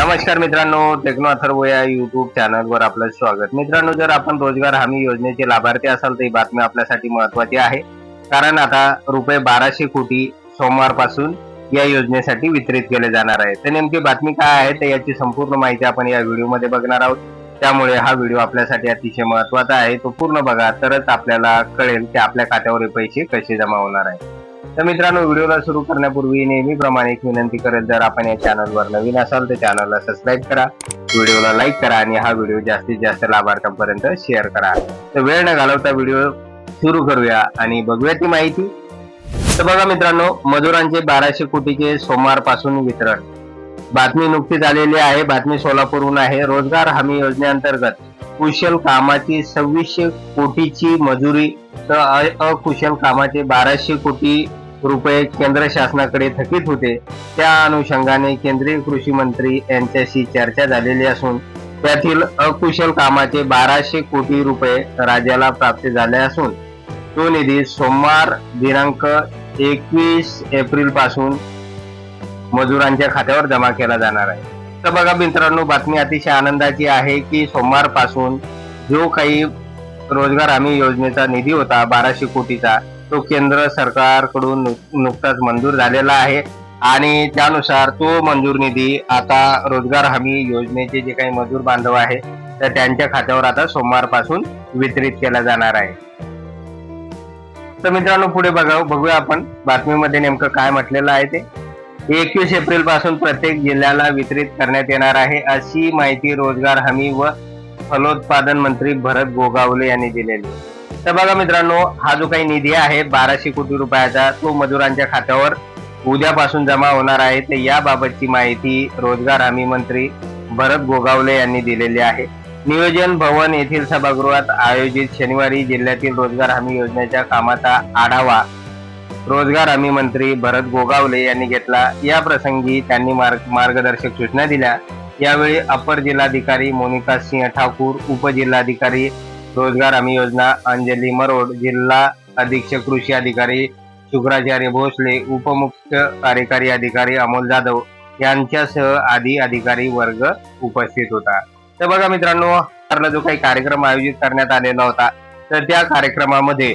नमस्कार मित्रांनो टेक्नो अथर्व या युट्यूब चॅनलवर आपलं स्वागत. मित्रांनो जर आपण रोजगार हमी योजनेचे लाभार्थी असाल तर ही बातमी आपल्यासाठी महत्वाची आहे. कारण आता रुपये बाराशे कोटी सोमवारपासून या योजनेसाठी वितरित केले जाणार आहे. तर नेमकी बातमी काय आहे तर याची संपूर्ण माहिती आपण या व्हिडिओमध्ये बघणार आहोत. त्यामुळे हा व्हिडिओ आपल्यासाठी अतिशय महत्त्वाचा आहे. तो पूर्ण बघा तरच आपल्याला कळेल की आपल्या खात्यावर हे पैसे कसे जमा होणार आहे तर मित्रांनो व्हिडिओला सुरू करण्यापूर्वी नेहमीप्रमाणे एक विनंती करेल जर आपण या चॅनलवर नवीन असाल तर चॅनलला सबस्क्राईब करा व्हिडिओला लाईक करा आणि हा व्हिडिओ जास्तीत जास्त लाभार्थ्यांपर्यंत शेअर करा. तर वेळ न घालवता व्हिडिओ सुरू करूया आणि बघूया ती माहिती. तर बघा मित्रांनो मजुरांचे बाराशे कोटीचे सोमवारपासून वितरण. बातमी नुकतीच आलेली आहे बातमी सोलापूरहून आहे. रोजगार हमी योजनेअंतर्गत कुशल कामाची सव्वीसशे कोटीची मजुरी तर अ- अकुशल कामाचे बाराशे कोटी रुपये केंद्र शासनाकडे थकीत होते. त्या अनुषंगाने केंद्रीय कृषी मंत्री यांच्याशी चर्चा झालेली असून त्यातील अकुशल कामाचे बाराशे कोटी रुपये राज्याला प्राप्त झाले असून तो निधी सोमवार दिनांक एकवीस एप्रिलपासून मजुरांच्या खात्यावर जमा केला जाणार आहे. तर बघा मित्रांनो बातमी अतिशय आनंदाची आहे की सोमवारपासून जो काही रोजगार हमी योजनेचा निधी होता बाराशे कोटीचा तो केंद्र सरकारकडून नुकताच मंजूर झालेला आहे. आणि त्यानुसार तो मंजूर निधी आता रोजगार हमी योजनेचे जे काही मजूर बांधव आहे तर त्यांच्या खात्यावर आता सोमवारपासून वितरित केला जाणार आहे. तर मित्रांनो पुढे बघा बघूया आपण बातमीमध्ये नेमकं काय म्हटलेलं आहे ते. एकवीस एप्रिलपासून प्रत्येक जिल्ह्याला वितरित करण्यात येणार आहे अशी माहिती रोजगार हमी व फलोत्पादन मंत्री भरत गोगावले यांनी दिलेली तर बघा मित्रांनो हा जो काही निधी आहे बाराशे कोटी रुपयाचा तो मजुरांच्या खात्यावर उद्यापासून जमा होणार आहे. तर याबाबतची माहिती रोजगार हमी मंत्री भरत गोगावले यांनी दिलेली आहे. नियोजन भवन येथील सभागृहात आयोजित शनिवारी जिल्ह्यातील रोजगार हमी योजनेच्या कामाचा आढावा रोजगार हमी मंत्री भरत गोगावले यांनी घेतला. या प्रसंगी त्यांनी मार्ग मार्गदर्शक सूचना दिल्या. यावेळी अपर जिल्हाधिकारी मोनिका सिंह ठाकूर उपजिल्हाधिकारी रोजगार हमी योजना अंजली मरोड जिल्हा अधीक्षक कृषी अधिकारी शुक्राचार्य भोसले उपमुख्य कार्यकारी अधिकारी अमोल जाधव यांच्यासह आदी अधिकारी वर्ग उपस्थित होता. तर बघा मित्रांनो जो काही कार्यक्रम आयोजित करण्यात आलेला होता तर त्या कार्यक्रमामध्ये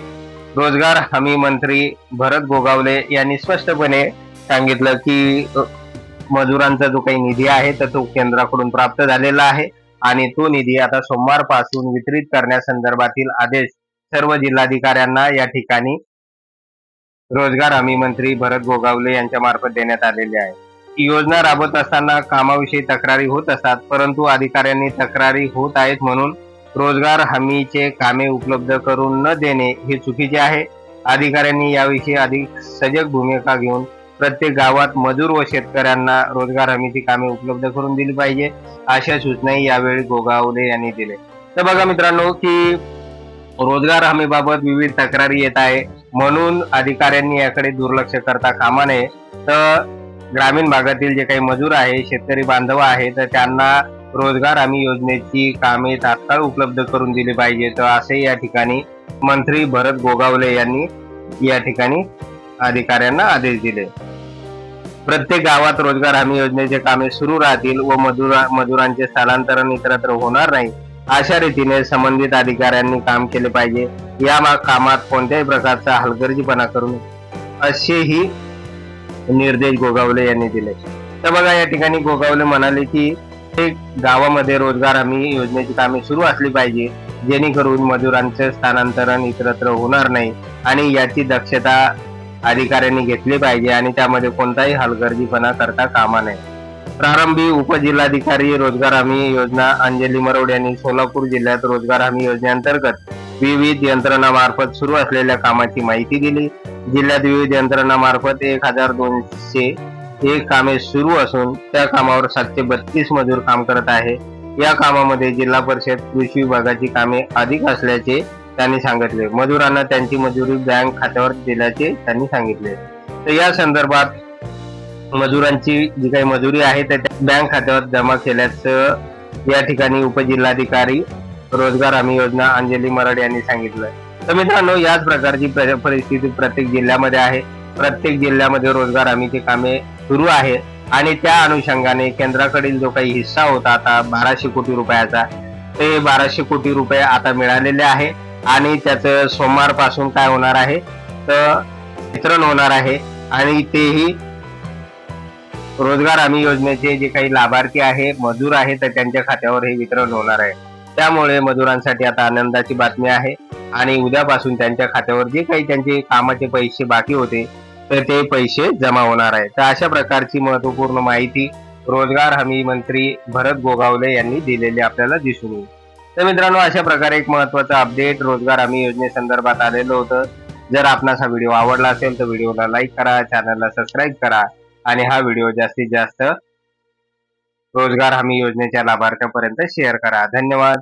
रोजगार हमी मंत्री भरत गोगावले यांनी स्पष्टपणे सांगितलं की मजुरांचा जो काही निधी आहे तर तो केंद्राकडून प्राप्त झालेला आहे. आणि तो निधी आता सोमवारपासून वितरित करण्यासंदर्भातील आदेश सर्व जिल्हाधिकाऱ्यांना या ठिकाणी रोजगार हमी मंत्री भरत गोगावले यांच्या मार्फत देण्यात आलेले आहे. ही योजना राबवत असताना कामाविषयी तक्रारी होत असतात परंतु अधिकाऱ्यांनी तक्रारी होत आहेत म्हणून रोजगार हमीचे कामे उपलब्ध करून न देणे हे चुकीचे आहे. अधिकाऱ्यांनी याविषयी अधिक सजग भूमिका घेऊन प्रत्येक गावात मजूर व शेतकऱ्यांना रोजगार हमीची कामे उपलब्ध करून दिली पाहिजे अशा सूचनाही यावेळी गोगावले यांनी दिले. तर बघा मित्रांनो की रोजगार हमीबाबत विविध तक्रारी येत आहे. म्हणून अधिकाऱ्यांनी याकडे दुर्लक्ष करता कामा नये. तर ग्रामीण भागातील जे काही मजूर आहे शेतकरी बांधव आहे तर त्यांना रोजगार हमी योजनेची कामे तात्काळ उपलब्ध करून दिली पाहिजे. तर असे या ठिकाणी मंत्री भरत गोगावले यांनी या ठिकाणी अधिकाऱ्यांना आदेश दिले. प्रत्येक गावात रोजगार हमी योजनेचे कामे सुरू राहतील व मजुरा मजुरांचे स्थलांतरण इतरत्र होणार नाही. अशा रीतीने संबंधित अधिकाऱ्यांनी काम केले पाहिजे. या कामात कोणत्याही प्रकारचा हलगर्जीपणा करू नये. असेही निर्देश गोगावले यांनी दिले. तर बघा या ठिकाणी गोगावले म्हणाले की प्रत्येक गावामध्ये रोजगार हमी योजनेची कामे सुरू असली पाहिजे जेणेकरून मजुरांचे स्थानांतरण इतरत्र होणार नाही आणि याची दक्षता अधिकाऱ्यांनी घेतली पाहिजे आणि त्यामध्ये कोणताही हलगर्जीपणा करता कामा नये. प्रारंभी उपजिल्हाधिकारी रोजगार हमी योजना अंजली मरोड यांनी सोलापूर जिल्ह्यात रोजगार हमी योजनेअंतर्गत विविध यंत्रणामार्फत सुरू असलेल्या कामाची माहिती दिली. जिल्ह्यात विविध यंत्रणामार्फत एक हजार दोनशे एक कामे सुरू असून त्या कामावर सातशे बत्तीस मजूर काम करत आहे. या कामामध्ये जिल्हा परिषद कृषी विभागाची कामे अधिक असल्याचे त्यांनी सांगितले. मजुरांना त्यांची मजुरी बँक खात्यावर दिल्याचे त्यांनी सांगितले. तर या संदर्भात मजुरांची जी काही मजुरी आहे त्या बँक खात्यावर जमा केल्याचं या ठिकाणी उपजिल्हाधिकारी रोजगार हमी योजना अंजली मराड यांनी सांगितलं. तर मित्रांनो याच प्रकारची परिस्थिती प्रत्येक जिल्ह्यामध्ये आहे. प्रत्येक जिल्ह्यामध्ये रोजगार हमीची कामे सुरू आहे. आणि त्या अनुषंगाने केंद्राकडील जो काही हिस्सा होता आता बाराशे कोटी रुपयाचा ते बाराशे कोटी रुपये आता मिळालेले आहे. आणि त्याचं सोमवारपासून काय होणार आहे? तर वितरण होणार आहे. आणि तेही रोजगार हमी योजनेचे जे काही लाभार्थी आहे मजूर आहे तर त्यांच्या खात्यावर हे वितरण होणार आहे. त्यामुळे मजुरांसाठी आता आनंदाची बातमी आहे. आणि उद्यापासून त्यांच्या खात्यावर जे काही त्यांचे कामाचे पैसे बाकी होते तर ते पैसे जमा होणार आहे. तर अशा प्रकारची महत्त्वपूर्ण माहिती रोजगार हमी मंत्री भरत गोगावले यांनी दिलेली आपल्याला दिसून येईल. तर मित्रांनो अशा प्रकारे एक महत्त्वाचा अपडेट रोजगार हमी योजनेसंदर्भात आलेलं होतं. जर आपणास हा व्हिडिओ आवडला असेल तर व्हिडिओला लाईक करा चॅनलला सबस्क्राईब करा आणि हा व्हिडिओ जास्तीत जास्त रोजगार हमी योजनेच्या लाभार्थ्यापर्यंत शेअर करा. धन्यवाद.